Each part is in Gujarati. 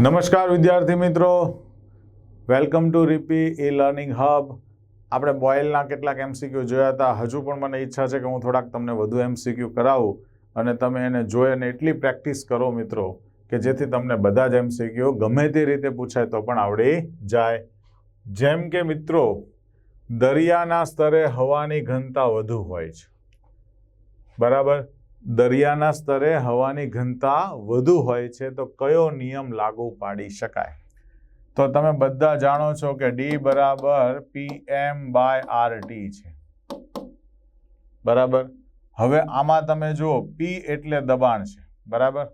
નમસ્કાર વિદ્યાર્થી મિત્રો. Welcome to રીપી e learning hub આપણે બોઇલના કેટલાક એમસીક્યુ જોયા હતા. હજુ પણ મને ઈચ્છા છે કે હું થોડાક તમને વધુ એમસીક્યુ કરાવું અને તમે એને જોઈ અને એટલી પ્રેક્ટિસ કરો મિત્રો કે જેથી તમને બધા જ એમસીક્યુ ગમે તે રીતે પૂછાય તો પણ આવડી જાય. જેમ કે મિત્રો, દરિયાના સ્તરે હવાની ઘનતા વધુ હોય છે. બરાબર? દરિયાના સ્તરે હવાની ઘનતા વધુ હોય છે, તો કયો નિયમ લાગુ પાડી શકાય? તો તમે બધા જાણો છો કે ડી બરાબર P M by R T છે. બરાબર? હવે આમાં તમે જુઓ પી એટલે દબાણ છે. બરાબર?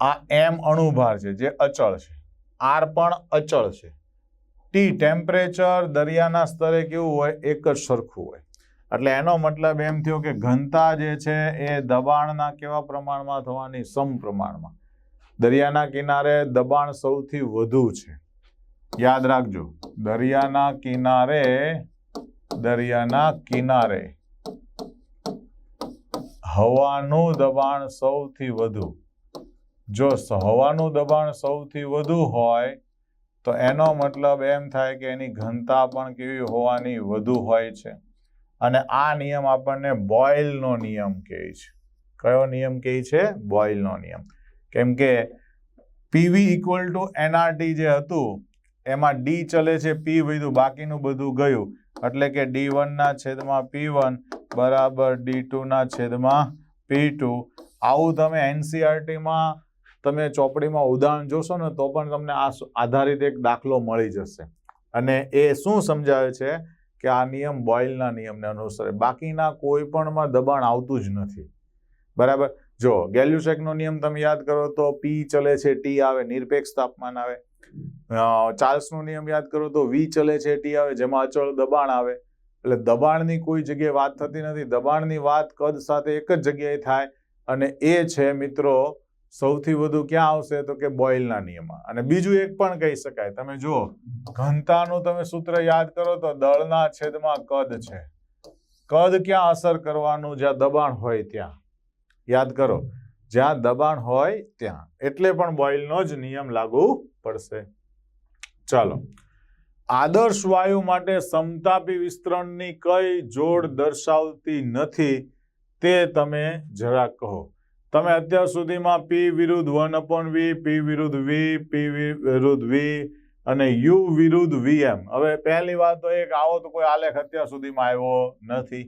આ એમ અણુભાર છે, જે અચળ છે. આર પણ અચળ છે. ટી ટેમ્પરેચર દરિયાના સ્તરે કેવું હોય? એક જ સરખું હોય. એટલે એનો મતલબ એમ થયો કે ઘનતા જે છે એ દબાણના કેવા પ્રમાણમાં થવાની? સમ પ્રમાણમાં. દરિયાના કિનારે દબાણ સૌથી વધુ છે. યાદ રાખજો. દરિયાના કિનારે દરિયાના કિનારે હવાનું દબાણ સૌથી વધુ. જો હવાનું દબાણ સૌથી વધુ હોય, તો એનો મતલબ એમ થાય કે એની ઘનતા પણ કેવી હોવાની વધુ હોય છે. અને આ નિયમ આપણને બોઇલનો નિયમ કહે છે. કયો નિયમ કહે છે? બોઇલનો નિયમ. કેમ કે પીવી ઇક્વલ ટુ એનઆરટી જે હતું, એમાં ડી ચલે છે, પી વધ્યું બાકીનું બધું ગયું. એટલે કે ડી વનના છેદમાં પી વન બરાબર ડી ટુના છેદમાં પી ટુ. આવું તમે એનસીઆરટીમાં તમે ચોપડીમાં ઉદાહરણ જોશો ને, તો પણ તમને આ આધારિત એક દાખલો મળી જશે. અને એ શું સમજાવે છે? કે આ નિયમ બોઇલના નિયમને અનુસરે. બાકીના કોઈ પણમાં દબાણ આવતું જ નથી. બરાબર? જો, ગેલ્યુસેકનો નિયમ તમે યાદ કરો તો પી ચલે છે ટી આવે, નિરપેક્ષ તાપમાન આવે. ચાર્લ્સનો નિયમ યાદ કરો તો વી ચલે છે ટી આવે, જેમાં અચળ દબાણ આવે. એટલે દબાણની કોઈ જગ્યાએ વાત થતી નથી. દબાણની વાત કદ સાથે એક જ જગ્યાએ થાય અને એ છે, મિત્રો સૌથી વધુ ક્યાં આવશે તો કે બોઇલના નિયમમાં. અને બીજું એક પણ કહી શકાય. તમે જુઓ, ઘનતાનું તમે સૂત્ર યાદ કરો તો દળના છેદમાં કદ છે. કદ ક્યાં અસર કરવાનું? જ્યાં દબાણ હોય ત્યાં. યાદ કરો, જ્યાં દબાણ હોય ત્યાં. એટલે પણ બોઇલનો જ નિયમ લાગુ પડશે. ચાલો, આદર્શ વાયુ માટે સમતાપી વિસ્તરણની કઈ જોડ દર્શાવતી નથી તે તમે જરા કહો. તમે અત્યાર સુધીમાં પી વિરુદ્ધ વન અપોન વી પી વિરુદ્ધ વી પી વિરુદ્ધ વી અને યુ વિરુદ્ધ વીએમ હવે પહેલી વાત તો એક આવો તો કોઈ આલેખ અત્યાર સુધીમાં આવ્યો નથી.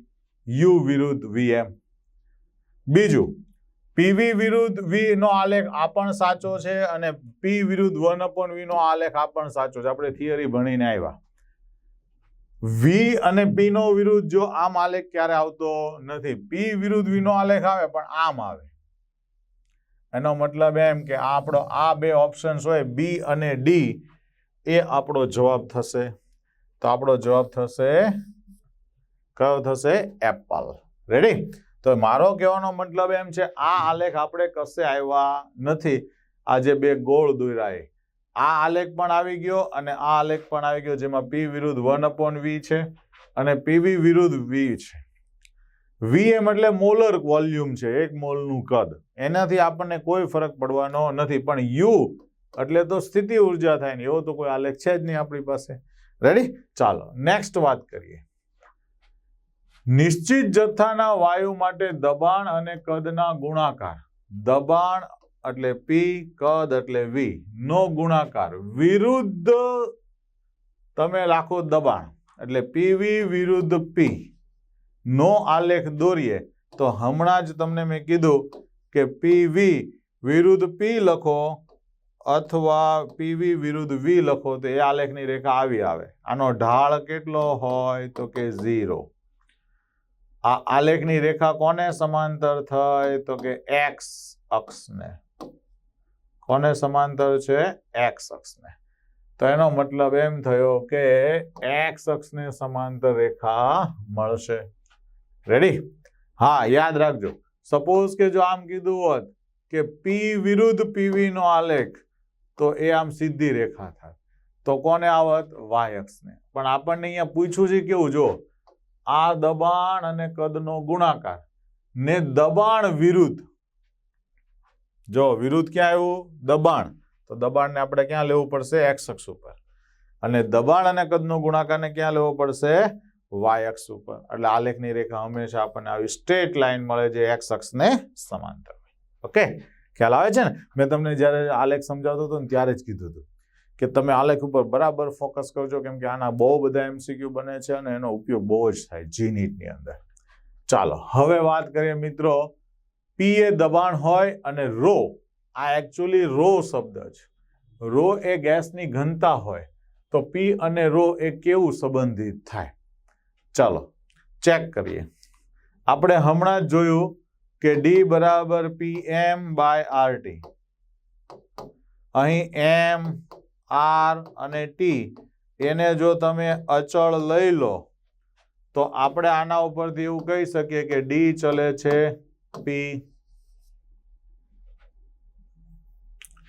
યુ વિરુદ્ધ વીએમ બીજું પીવી વિરુદ્ધ વી નો આલેખ આ પણ સાચો છે અને પી વિરુદ્ધ વન અપોન વી નો આલેખ આ પણ સાચો છે. આપણે થિયરી ભણીને આવ્યા. વી અને પી નો વિરુદ્ધ જો આમ આલેખ ક્યારે આવતો નથી. પી વિરુદ્ધ વી નો આલેખ આવે પણ આમ આવે. એનો મતલબ એમ કે આપણો આ બે ઓપ્શન્સ હોય બી અને ડી એ આપણો જવાબ થશે. તો આપણો જવાબ થશે, કયો થશે? એપલ રેડી તો મારો કહેવાનો મતલબ એમ છે, આ આલેખ આપણે કશે આવ્યા નથી. આ જે બે ગોળ દોરાય આ આલેખ પણ આવી ગયો અને આ આલેખ પણ આવી ગયો, જેમાં પી વિરુદ્ધ વન અપોન વી છે અને પીવી વિરુદ્ધ વી છે. વી એમ એટલે મોલર વોલ્યુમ છે, એક મોલનું કદ. એનાથી આપણને કોઈ ફરક પડવાનો નથી. પણ યુ, એટલે તો સ્થિતિ ઊર્જા થાય ને એવો તો કોઈ આલેખ છે જ નહીં આપણી પાસે. રેડી ચાલો નેક્સ્ટ વાત કરીએ. નિશ્ચિત જથ્થાના વાયુ માટે દબાણ અને કદના ગુણાકાર. દબાણ એટલે પી કદ એટલે વી નો ગુણાકાર. વિરુદ્ધ, તમે લાખો દબાણ. એટલે પીવી વિરુદ્ધ પી નો આલેખ દોરીએ. તો હમણાં જ તમને મેં કીધું કે પીવી વિરુદ્ધ પી લખો અથવા પીવી વિરુદ્ધ વી લખો, તો એ આલેખની રેખા આવી આવે. આનો ઢાળ કેટલો હોય તો કે ઝીરો. આ આલેખની રેખા કોને સમાંતર થાય તો કે એક્સ અક્ષને? કોને સમાંતર છે? એક્સ અક્ષને. તો એનો મતલબ એમ થયો કે એક્સ અક્ષને સમાંતર રેખા મળશે. રેડી હા, યાદ રાખજો. સપોઝ કે જો આમ કીધું હોત કે પી વિરુદ્ધ પીવીનો આલેખ, તો એ આમ સીધી રેખા થાય. તો કોને આવત? વાય અક્ષને પણ આપણને અહીંયા પૂછ્યું છે કેવું? જો, આ દબાણ અને કદનો ગુણાકાર. ને દબાણ વિરુદ્ધ. જો, વિરુદ્ધ ક્યાં આવ્યું? દબાણ. તો દબાણને આપણે ક્યાં લેવું પડશે? એક્સ અક્ષ ઉપર. અને દબાણ અને કદનો ગુણાકારને ક્યાં લેવો પડશે? વાય અક્ષ ઉપર. એટલે આલેખની રેખા હંમેશા આપણને આવી સ્ટ્રેટ લાઇન મળે જે એક્સ અક્ષને સમાંતર ઓકે? ખ્યાલ આવે છે ને? મેં તમને જ્યારે આલેખ સમજાવતો હતો ને ત્યારે જ કીધું હતું કે તમે આલેખ ઉપર બરાબર ફોકસ કરજો, કેમ કે આના બહુ બધા એમસીક્યુ બને છે અને એનો ઉપયોગ બહુ જ થાય જી નીટની અંદર. ચાલો, હવે વાત કરીએ મિત્રો પી એ દબાણ હોય અને રો આ એકચ્યુઅલી રો શબ્દ છે. રો એ ગેસની ઘનતા હોય. તો પી અને રો એ કેવું સંબંધિત થાય? ચાલો ચેક કરીએ. આપણે હમણાં જ જોયું કે ડી બરાબર P M by R T અહીં એમ આર અને ટી એને જો તમે અચળ લઈ લો, તો આપણે આના ઉપરથી એવું કહી શકીએ કે ડી ચલે છે પી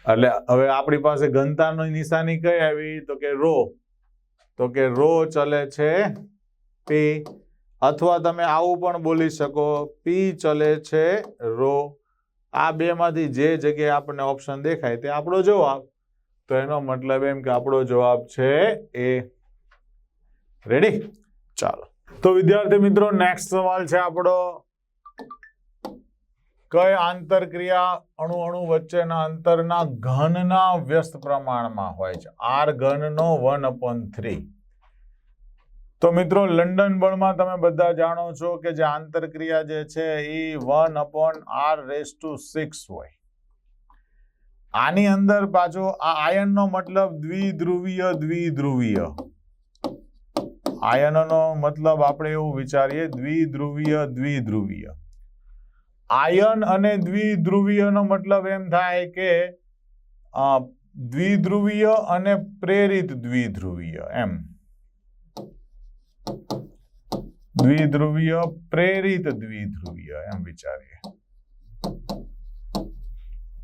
એટલે હવે આપણી પાસે ઘનતાની નિશાની કઈ આવી? તો કે રો તો કે રો ચલે છે પી અથવા તમે આવું પણ બોલી શકો. પી ચલે છે રો. આ બેમાંથી જે જગ્યાએ આપણને ઓપ્શન દેખાય તે આપણો જવાબ. તો એનો મતલબ એમ કે આપણો જવાબ છે એ. રેડી ચાલો. તો વિદ્યાર્થી મિત્રો નેક્સ્ટ સવાલ છે આપણો. કઈ આંતરક્રિયા અણુ અણુ વચ્ચેના અંતરના ઘનના વ્યસ્ત પ્રમાણમાં હોય છે? આર ઘનનો વન અપોન થ્રી તો મિત્રો, લંડન બળમાં તમે બધા જાણો છો કે જે આંતરક્રિયા જે છે એ one upon R raise to six હોય. આની અંદર પાછો આ આયનનો મતલબ દ્વિધ્રુવીય દ્વિધ્રુવીય. આયનનો મતલબ આપણે એવું વિચારીએ, દ્વિધ્રુવીય દ્વિધ્રુવીય. આયન અને દ્વિધ્રુવીયનો મતલબ એમ થાય કે દ્વિધ્રુવીય અને પ્રેરિત દ્વિધ્રુવીય એમ. દ્વિધ્રુવીય પ્રેરિત દ્વિધ્રુવીય એમ વિચારીએ.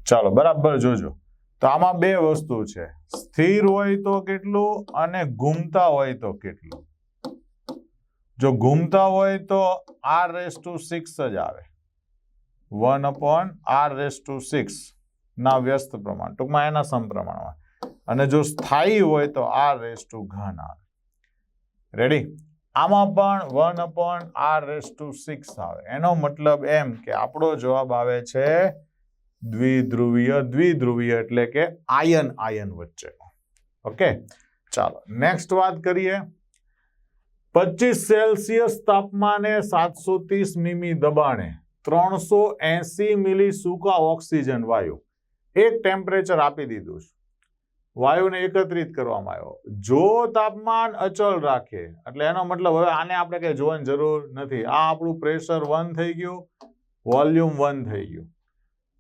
ચાલો, બરાબર જોજો. તો આમાં બે વસ્તુ છે. સ્થિર હોય તો કેટલું અને ઘૂમતા હોય તો કેટલું. જો ઘૂમતા હોય તો આર રેસ ટુ સિક્સ જ આવે. One upon R raise to six ના વ્યસ્ત પ્રમાણ, ટૂંકમાં એના સમપ્રમાણમાં. અને જો સ્થાયી હોય તો આર રેસ ટુ ઘન આવે. રેડી આમાં પણ one upon R raise to six આવે. એનો મતલબ એમ કે આપણો જવાબ આવે છે દ્વિધ્રુવીય દ્વિધ્રુવીય એટલે કે આયન આયન વચ્ચે. ઓકે? ચાલો નેક્સ્ટ વાત કરીએ. પચીસ સેલ્સિયસ તાપમાને સાતસો ત્રીસ મીમી દબાણે ત્રણસો એસી મિલી સૂકા ઓક્સિજન વાયુ. એક ટેમ્પરેચર આપી દીધું છે. વાયુને એકત્રિત કરવામાં આવ્યો. જો તાપમાન અચળ રાખે, એટલે એનો મતલબ હવે આને આપણે કઈ જોવાની જરૂર નથી. આ આપણું પ્રેશર વન થઈ ગયું, વોલ્યુમ વન થઈ ગયું.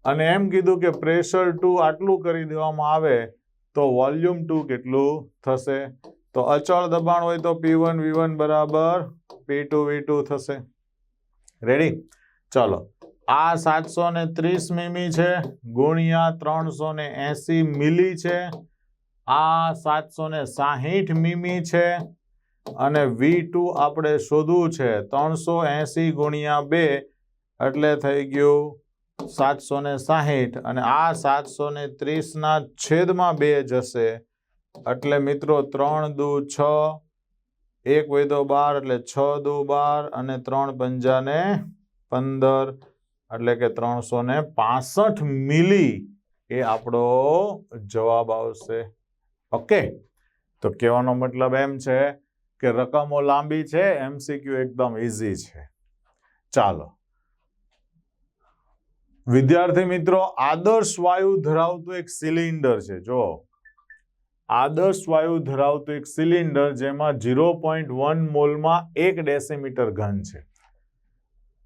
અને એમ કીધું કે પ્રેશર ટુ આટલું કરી દેવામાં આવે, તો વોલ્યુમ ટુ કેટલું થશે? તો અચળ દબાણ હોય તો પી વન, વી વન બરાબર, પી ટુ, વી ટુ થશે. રેડી ચલો. આ સાતસો ને ત્રીસ મીમી છે, ગુણ્યા ત્રણસો ને એસી મિલી છે આ સાતસો ને સાહીઠ મીમી છે અને વી ટુ આપણે શોધવું છે ત્રણસો એસી ગુણ્યા બે એટલે થઈ ગયું સાતસો ને સાહીઠ અને આ સાતસો ને ત્રીસના છેદમાં બે જશે. એટલે મિત્રો ત્રણ દુ છ, એક વૈદો બાર એટલે છ દુ બાર અને ત્રણ પંજાને પંદર એટલે કે ત્રણસો ને પાસઠ મિલી એ આપણો જવાબ આવશે. ઓકે તો કહેવાનો મતલબ એમ છે કે રકમો લાંબી છે એમસીક્યુ એકદમ ઇઝી છે. ચાલો. વિદ્યાર્થી મિત્રો, આદર્શ વાયુ ધરાવતું એક સિલિન્ડર છે. જો આદર્શ વાયુ ધરાવતું એક સિલિન્ડર જેમાં ઝીરો પોઈન્ટ વન મોલમાં એક ડેસીમીટર ઘન છે.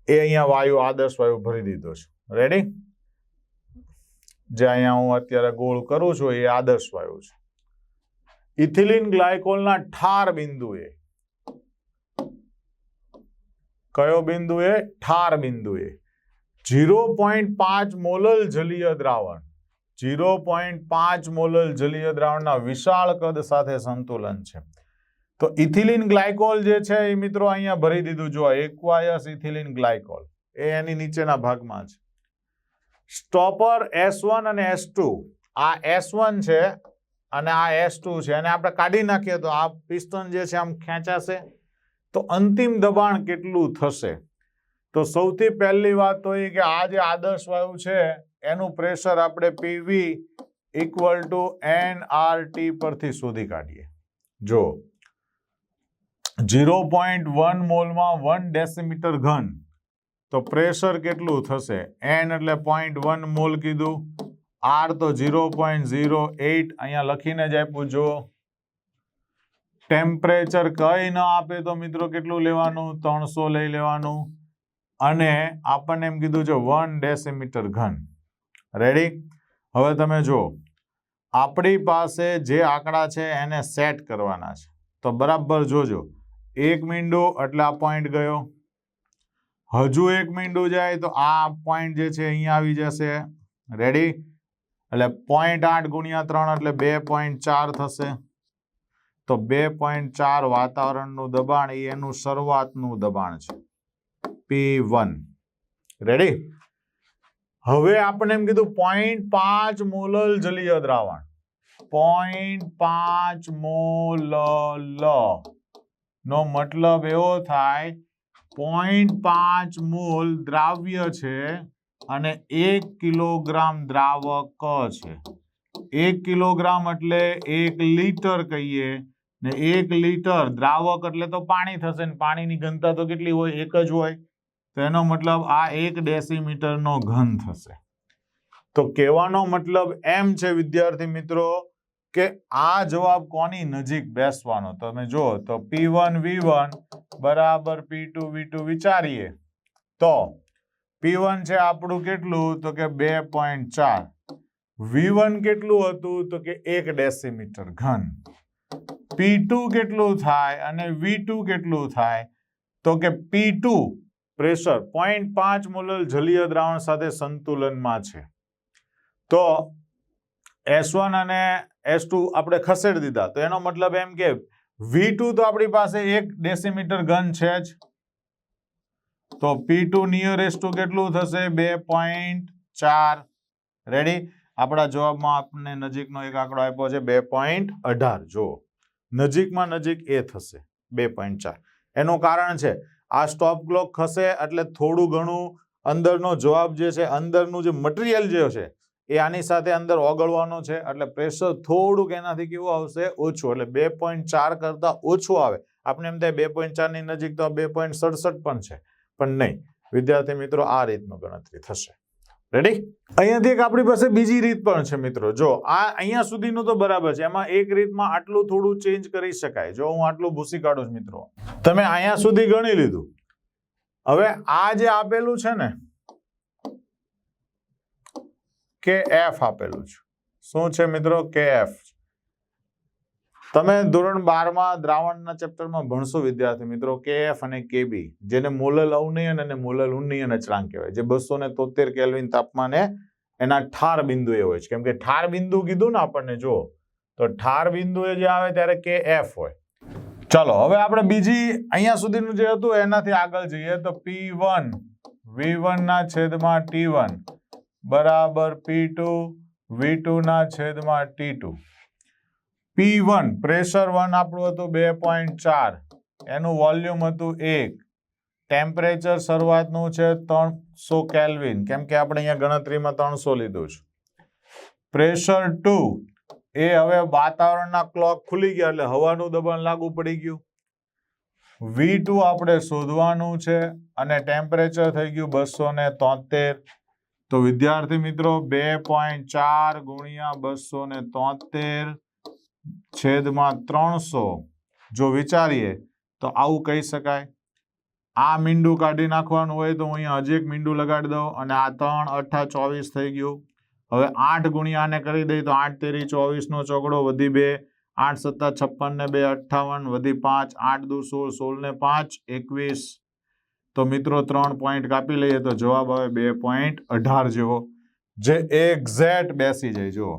એ અહીંયા વાયુ, આદર્શ વાયુ ભરી દીધો છે. રેડી જે અહીંયા હું અત્યારે ગોળ કરું છું, એ આદર્શ વાયુ છે. ઇથિલિન ગ્લાયકોલના ઠાર બિંદુએ. કયો બિંદુએ? ઠાર બિંદુએ. ઝીરો પોઈન્ટ પાંચ મોલલ જલીય દ્રાવણ. ઝીરો પોઈન્ટ પાંચ મોલલ જલીય દ્રાવણના વિશાળ કદ સાથે સંતુલન છે. તો ઇથિલિન ગ્લાયકોલ જે છે એ મિત્રો અહીંયા ભરી દીધું. જો એક્વાયસ ઇથિલિન ગ્લાયકોલ. એ એની નીચેના ભાગમાં છે. સ્ટોપર એસ અને એસ આ એસ છે અને આ એસ ટુ છે. અને આપણે કાઢી નાખીએ તો આ પિસ્તન જે છે આમ ખેંચાશે. તો અંતિમ દબાણ કેટલું થશે? તો સૌથી પહેલી વાત તો એ કે આ જે આદર્શ વાયુ છે, એનું પ્રેશર આપણે PV equal to N R T પરથી શોધી કાઢીએ. જો ઝીરો પોઈન્ટ વન મોલમાં વન ડેસીમીટર ઘન. તો પ્રેશર કેટલું થશે? એન એટલે પોઈન્ટ વન મોલ કીધું. આર તો ઝીરો પોઈન્ટ ઝીરો એટ અહીંયા લખીને જ આપ્યું જો. ટેમ્પરેચર કઈ ન આપે તો મિત્રો કેટલું લેવાનું? ત્રણસો લઈ લેવાનું. અને આપણને એમ કીધું છે વન ડેસીમીટર ઘન. રેડી હવે તમે જો આપણી પાસે જે આંકડા છે એને સેટ કરવાના છે. તો બરાબર જોજો. એક મીંડું, એટલે આ પોઈન્ટ ગયો. હજુ એક મીંડું જાય તો આ પોઈન્ટ જે છે અહીંયા આવી જશે. રેડી એટલે પોઈન્ટ આઠ ગુણ્યા ત્રણ એટલે બે પોઈન્ટ ચાર થશે. તો બે પોઈન્ટ ચાર વાતાવરણનું દબાણ એ એનું શરૂઆતનું દબાણ છે. પી વન રેડી હવે આપણે એમ કીધું પોઈન્ટ પાંચ મોલલ જલીય દ્રાવણ. પોઈન્ટ પાંચ મોલ નો મતલબ એવો થાય પોઈન્ટ પાંચ મોલ દ્રાવ્ય છે અને એક કિલોગ્રામ દ્રાવક છે. એક કિલોગ્રામ એટલે એક લીટર કહીએ ને એક લીટર દ્રાવક એટલે તો પાણી થશે ને પાણીની ઘનતા તો કેટલી હોય? એક જ હોય. તો એનો મતલબ આ એક ડેસીમીટરનો ઘન થશે. તો કહેવાનો મતલબ એમ છે વિદ્યાર્થી મિત્રો કે આ જવાબ કોની નજીક બેસવાનો? તમે જો તો પી વન વી વન બરાબર પી ટુ વિચારીએ. તો પી વન છે આપણું કેટલું? તો કે બે પોઈન્ટ ચાર. વી વન કેટલું હતું? તો કે એક ડેસીમીટર ઘન. પી ટુ કેટલું થાય અને વી ટુ કેટલું થાય? તો કે પી પ્રેશર પોઈન્ટ પાંચ મોલલ જલીય દ્રાવણ સાથે સંતુલનમાં છે. તો એસ વન અને એસ ટુ આપણે ખસેડી દીધા. તો એનો મતલબ એમ કે વી તો આપણી પાસે એક ડેસીમીટર ઘન છે જ. તો પી ટુ નિયરેસ્ટ ટુ કેટલું થશે? બે પોઈન્ટ ચાર. રેડી આપણા જવાબમાં આપણને નજીકનો એક આંકડો આપ્યો છે, બે પોઈન્ટ અઢાર. જો નજીકમાં નજીક એ થશે, બે પોઈન્ટ ચાર. એનું કારણ છે, આ સ્ટોપ ક્લોક ખસે એટલે થોડું ઘણું અંદરનો જવાબ જે છે, અંદરનું જે મટીરિયલ જે છે, એ આની સાથે અંદર ઓગળવાનો છે, એટલે પ્રેશર થોડુંક એનાથી કેવું આવશે? ઓછું. એટલે બે પોઈન્ટ ચાર કરતાં ઓછું આવે. આપણે એમ થાય, બે પોઈન્ટ ચારની નજીક તો બે પોઈન્ટ સડસઠ પણ છે. પણ નહીં. વિદ્યાર્થી મિત્રો, આ રીતનું ગણતરી થશે. રેડી અહીંયાથી એક આપણી પાસે બીજી રીત પણ છે મિત્રો. જો, આ અહીંયા સુધીનું તો બરાબર છે. એમાં એક રીતમાં આટલું થોડું ચેન્જ કરી શકાય. જો હું આટલું ભૂસી કાઢું છું મિત્રો. તમે અહીંયા સુધી ગણી લીધું. હવે આ જે આપેલું છે ને, કે એફ આપેલું છે. શું છે મિત્રો? કે એફ તમે ધોરણ બારમાં દ્રાવણના ચેપ્ટરમાં ભણશો, વિદ્યાર્થી મિત્રો કે એફ અને કેબી, જેને મોલલ અવનયન અને મોલલ ઉન્નયન અચળાંક કહેવાય. જે બસો ને તોતેર કેલ્વિન તાપમાને એના ઠાર બિંદુ એ હોય છે. કેમ કે ઠાર બિંદુ કીધું ને આપણને જો તો ઠાર બિંદુ એ જે આવે ત્યારે કે એફ હોય. ચાલો, હવે આપણે બીજી અહીંયા સુધીનું જે હતું, એનાથી આગળ જઈએ. તો પી વન, વી વન ના છેદમાં ટી વન, બરાબર પી ટુ, વી ટુ ના છેદમાં T two. P one, pressure one આપણું હતું બે પોઈન્ટ ચાર. એનું વોલ્યુમ હતું એક. ટેમ્પરેચર શરૂઆતનું છે ત્રણસો કેલ્વિન. કેમ કે આપણે અહીંયા ગણતરીમાં ત્રણસો લીધું છે. પ્રેશર ટુ, એ હવે વાતાવરણના ક્લોક ખુલી ગયા એટલે હવાનું દબાણ લાગુ પડી ગયું. વી ટુ આપણે શોધવાનું છે અને ટેમ્પરેચર થઈ ગયું બસો ને તોતેર. તો વિદ્યાર્થી મિત્રો, બે પોઈન્ટ ચાર ગુણ્યા બસો ને તોતેર. છેદમાં ત્રણસો. જો વિચારીએ, તો આવું કહી શકાય. આ મીંડું કાઢી નાખવાનું હોય તો હું અહીંયા હજી એક મીંડું લગાડી દઉં અને આ ત્રણ અઠા ચોવીસ થઈ ગયું. હવે આઠ ગુણ્યાને કરી દઈએ તો આઠ તેરી ચોવીસનો ચોકડો વધી બે, આઠ સત્તા છપ્પન ને બે અઠ્ઠાવન વધી પાંચ, આઠ દુ સોળ સોળ ને પાંચ, એકવીસ. તો મિત્રો ત્રણ પોઈન્ટ કાપી લઈએ તો જવાબ આવે બે પોઈન્ટ અઢાર જેવો. જે એક્ઝેક્ટ બેસી જાય, જુઓ.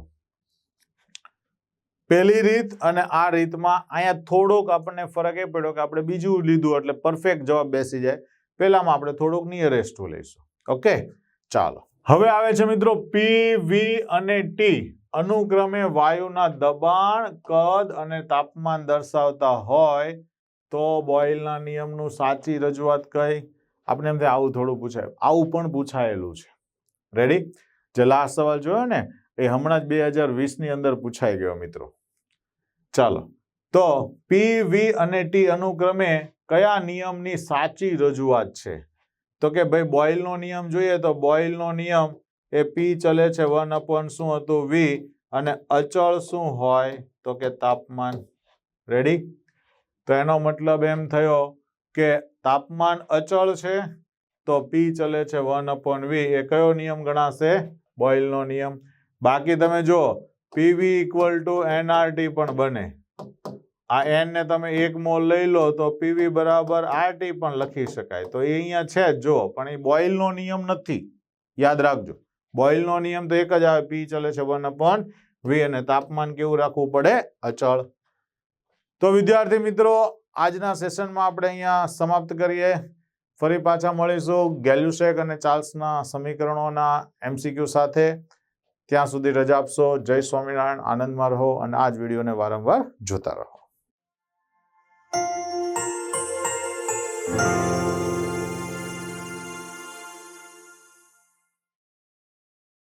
પેલી રીત અને આ રીતમાં અહીંયા થોડોક આપણને ફરક એ પડ્યો કે આપણે બીજું લીધું એટલે પરફેક્ટ જવાબ બેસી જાય. પહેલામાં આપણે થોડુંક નિયરેસ્ટ લઈશું. ઓકે ચાલો. હવે આવે છે મિત્રો પી વી અને ટી અનુક્રમે વાયુના દબાણ, કદ અને તાપમાન દર્શાવતા હોય તો બોઇલના નિયમનું સાચી રજૂઆત કઈ? આપણે એમ આવું થોડું પૂછાય. આવું પણ પૂછાયેલું છે. રેડી જે લાસ્ટ સવાલ જોયો ને, એ હમણાં જ બે હજાર વીસની અંદર પૂછાઈ ગયો મિત્રો. ચાલો. તો પી વી અને ટી અનુક્રમે કયા નિયમની સાચી રજૂઆત છે? તો કે ભાઈ બોઇલનો નિયમ જોઈએ તો બોઇલનો નિયમ એ પી ચલે છે વન અપોન શું હતું વી અને અચળ શું હોય? તો કે તાપમાન. રેડી તો એનો મતલબ એમ થયો કે તાપમાન અચળ છે તો પી ચલે છે વન અપોન વી એ કયો નિયમ ગણાશે? બોઇલનો નિયમ. બાકી તમે જો પીવી ઇક્વલ ટુ એનઆરટી પણ બને. આ એન ને તમે એક મોલ લઈ લો તો પીવી બરાબર આરટી પણ લખી શકાય. તો એ અહીંયા છે જો પણ એ બોઇલનો નિયમ નથી. યાદ રાખજો. બોઇલનો નિયમ તો એક જ આવે પી ચલે છે વન અપોન વી અને તાપમાન કેવું રાખવું પડે? અચળ. તો વિદ્યાર્થી મિત્રો, આજના સેશનમાં આપણે અહીંયા સમાપ્ત કરીએ. ફરી પાછા મળીશું ગેલ્યુસેક અને ચાર્લ્સના સમીકરણોના એમસીક્યુ સાથે. ત્યાં સુધી રજા આપશો. જય સ્વામિનારાયણ. આનંદમાં રહો અને આ જ વિડીયોને વારંવાર જોતા રહો.